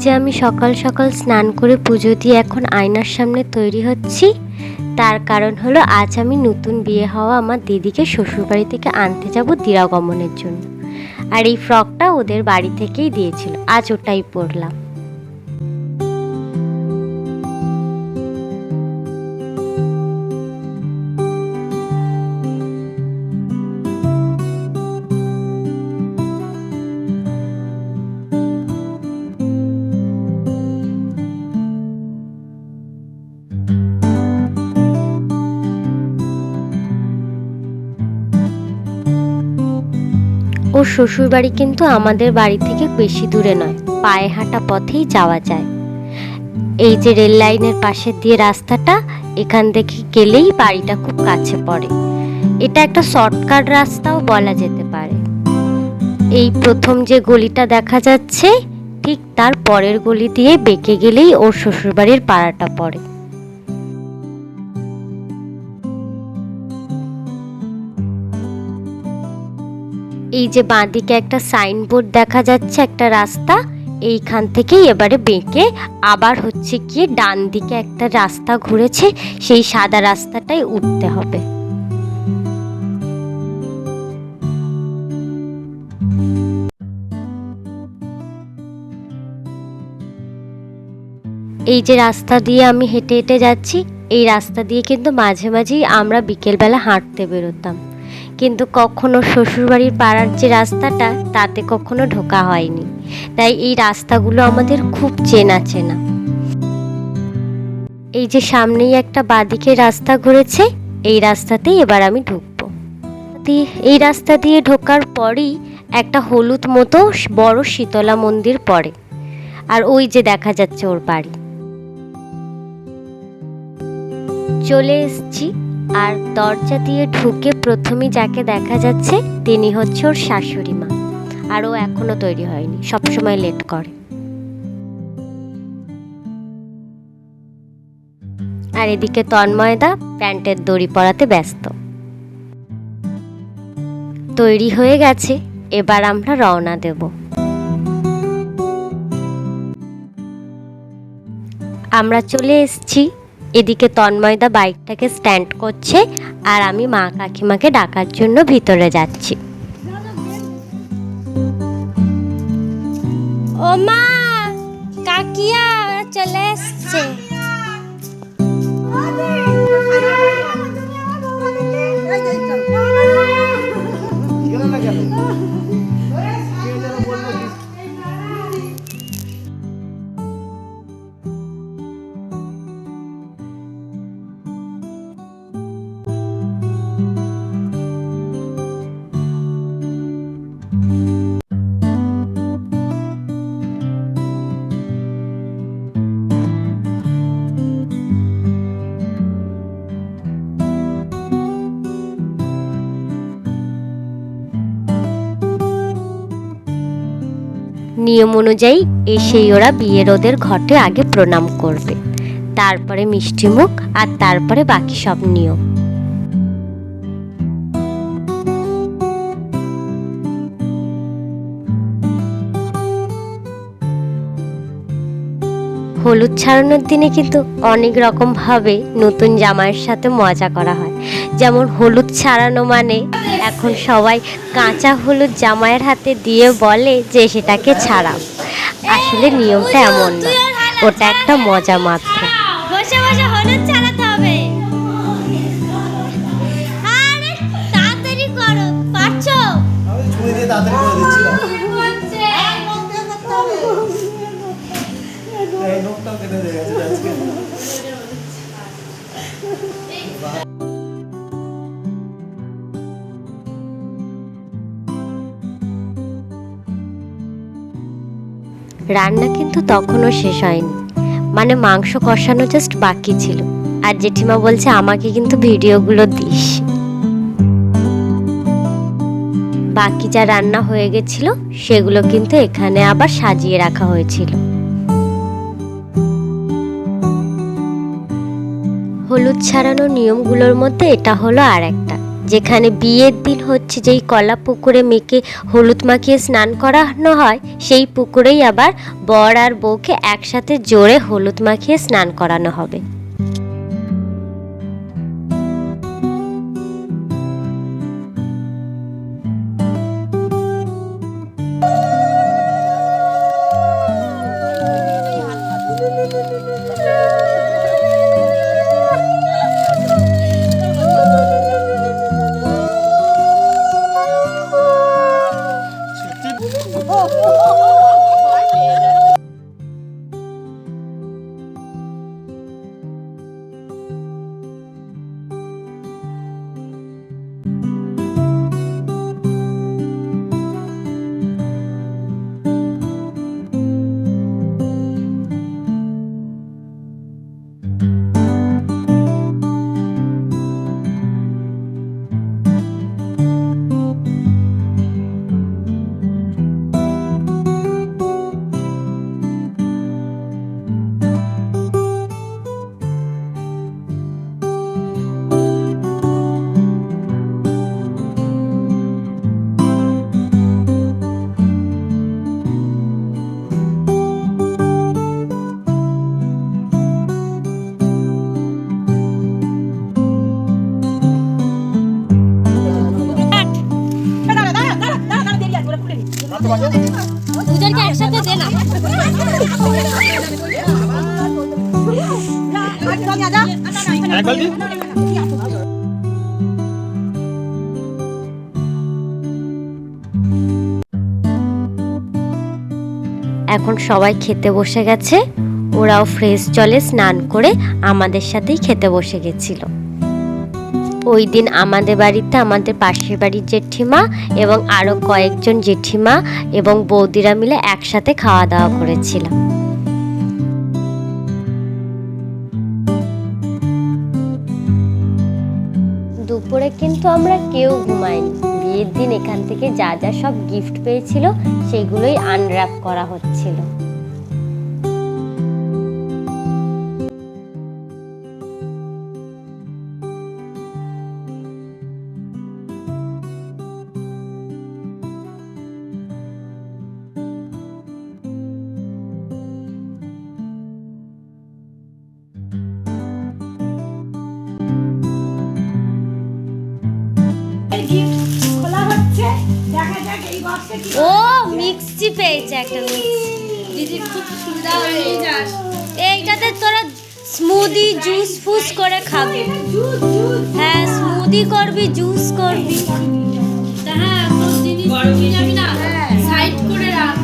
যে আমি সকাল সকাল স্নান করে পুজো দিয়ে এখন আয়নার সামনে তৈরি হচ্ছি, তার কারণ হলো আজ আমি নতুন বিয়ে হওয়া আমার দিদিকে শ্বশুরবাড়ি থেকে আনতে যাব দিরাগমনের জন্য। আর এই ফ্রকটা ওদের বাড়ি থেকেই দিয়েছিল, আজ ওটাই পরলাম। ওর শ্বশুরবাড়ি কিন্তু আমাদের বাড়ি থেকে বেশি দূরে নয়, পায়ে হাঁটা পথেই যাওয়া যায়। এই যে রেল লাইনের পাশে দিয়ে রাস্তাটা, এখান থেকে গেলেই বাড়িটা খুব কাছে পড়ে। এটা একটা শর্টকাট রাস্তাও বলা যেতে পারে। এই প্রথম যে গলিটা দেখা যাচ্ছে, ঠিক তার পরের গলি দিয়ে বেঁকে গেলেই ওর শ্বশুরবাড়ির পাড়াটা পড়ে। এই যে বাঁদিকে একটা সাইনবোর্ড দেখা যাচ্ছে, একটা রাস্তা, এইখান থেকেই এবারে বেঁকে আবার হচ্ছে গিয়ে ডান দিকে একটা রাস্তা ঘুরেছে, সেই সাদা রাস্তাটাই উঠতে হবে। এই যে রাস্তা দিয়ে আমি হেঁটে হেঁটে যাচ্ছি, এই রাস্তা দিয়ে কিন্তু মাঝে মাঝেই আমরা বিকেলবেলা হাঁটতে বেরোতাম। কিন্তু কখনো শ্বশুরবাড়ির পাড়ার যে রাস্তাটা, তাতে কখনো ঢোকা হয়নি। তাই এই রাস্তাগুলো আমাদের খুব চেনা চেনা। এই যে সামনেই একটা বাদিকে রাস্তা ঘুরেছে, এই রাস্তাতেই এবার আমি ঢুকবো। এই রাস্তা দিয়ে ঢোকার পরই একটা হলুদ মতো বড় শীতলা মন্দির পড়ে। আর ওই যে দেখা যাচ্ছে ওর বাড়ি। চলে এসছি আর দরজা দিয়ে ঢুকে প্রথমেই যাকে দেখা যাচ্ছে তিনি হচ্ছে ওর শাশুড়ি মা। আর ও এখনও তৈরি হয়নি, সবসময় লেট করে। আর এদিকে তন্ময়দা প্যান্টের দড়ি পরাতে ব্যস্ত। তৈরি হয়ে গেছে, এবার আমরা রওনা দেব। আমরা চলে এসেছি এদিকে তন্ময়দা বাইকটাকে স্ট্যান্ড করছে আর আমি মা কাকিমাকে ডাকার জন্য ভিতরে যাচ্ছি ও মা কাকিয়া চলে এসছে কেন নিয়ম অনুযায়ী এসেই ওরা বিয়ের ওদের ঘটে আগে প্রণাম করবে। তারপরে মিষ্টিমুখ আর তারপরে বাকি সব নিয়ম। হলুদ ছাড়ানোর দিনে কিন্তু অনেক রকমভাবে নতুন জামাইয়ের সাথে মজা করা হয়। যেমন হলুদ ছাড়ানো মানে এখন সবাই কাঁচা হলুদ জামাইয়ের হাতে দিয়ে বলে যে সেটাকে ছাড়াও। আসলে নিয়মটা এমন না, ওটা একটা মজা মাত্র। বসে বসে, হলুদ রান্না কিন্তু তখনও শেষ হয়নি। মানে মাংস কষানো জাস্ট বাকি ছিল। আর জেঠিমা বলছে, আমাকে কিন্তু ভিডিওগুলো দিস। বাকি যা রান্না হয়ে গেছিল, সেগুলো কিন্তু এখানে আবার সাজিয়ে রাখা হয়েছিল। হলুদ ছাড়ানো নিয়মগুলোর মধ্যে এটা হলো আর একটা যেখানে বিয়ের দিন হচ্ছে যেই কলা পুকুরে মেয়েকে হলুদ মাখিয়ে স্নান করানো হয়, সেই পুকুরেই আবার বর আর বউকে একসাথে জোরে হলুদ মাখিয়ে স্নান করানো হবে। এখন সবাই খেতে বসে গেছে। ওরাও ফ্রেশ জলে স্নান করে আমাদের সাথেই খেতে বসে গেছিল। ওই দিন আমাদের বাড়িতে আমাদের পাশের বাড়ির জেঠিমা এবং আরও কয়েকজন জেঠিমা এবং বৌদিরা মিলে একসাথে খাওয়া দাওয়া করেছিলাম দুপুরে কিন্তু আমরা কেউ ঘুমাইনি। বিয়ের দিন এখান থেকে যা যা সব গিফট পেয়েছিল সেগুলোই আনর্যাপ করা হচ্ছিল। ও মিক্সি পেয়েছে একটা দিদি খুব সুবিধা এইটাতে তোরা স্মুদি জুস ফুস করে খাবি। হ্যাঁ স্মুদি করবি জুস করবি। হ্যাঁ জিনিস না? সাইড করে রাখ।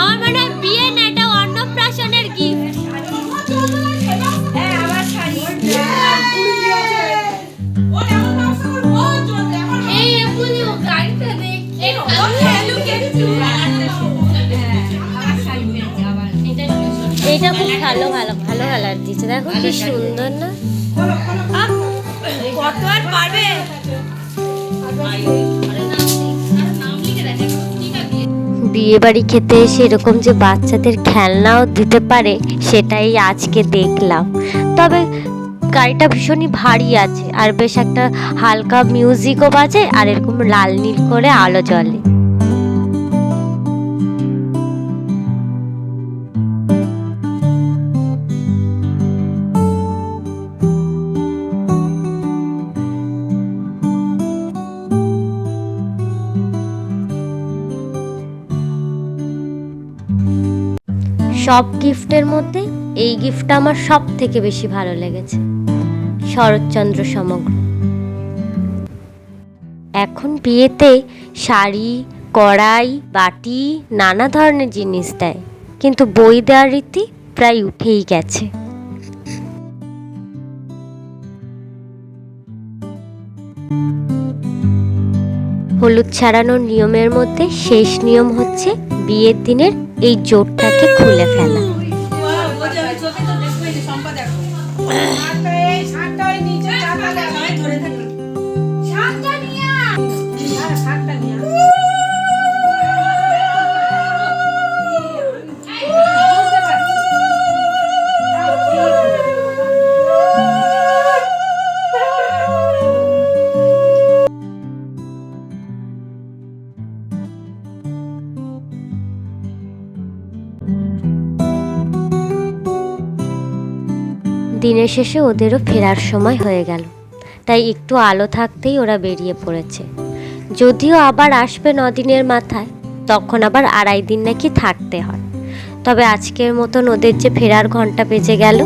আমার মনে বিয়ে না এটা অন্নপ্রাশনের গিফট এটা খুব ভালো ভালো ভালো। কালার দিচ্ছে দেখো কি সুন্দর না? কত আর পারবে? বিয়ে বাড়ি খেতে এসে এরকম যে বাচ্চাদের খেলনাও দিতে পারে সেটাই আজকে দেখলাম। তবে গাড়িটা ভীষণই ভারী আছে আর বেশ একটা হালকা মিউজিকও বাজে আর এরকম লাল নীল করে আলো জ্বলে। সব গিফটের মধ্যে এই গিফটটা আমার সব থেকে বেশি ভালো লেগেছে। শরৎচন্দ্র সমগ্র। এখন বিয়েতে শাড়ি, কড়াই, বাটি, নানা ধরনের জিনিস দেয়, কিন্তু বই দেওয়ার রীতি প্রায় উঠেই গেছে। হলুদ ছাড়ানোর নিয়মের মধ্যে শেষ নিয়ম হচ্ছে বিয়ের দিনের এই জোটটাকে খুলে ফেলা দিনের শেষে ওদেরও ফেরার সময় হয়ে গেল। তাই একটু আলো থাকতেই ওরা বেরিয়ে পড়েছে। যদিও আবার আসবে নদিনের মাথায়, তখন আবার আড়াই দিন নাকি থাকতে হয়। তবে আজকের মতন ওদের যে ফেরার ঘণ্টা বেজে গেল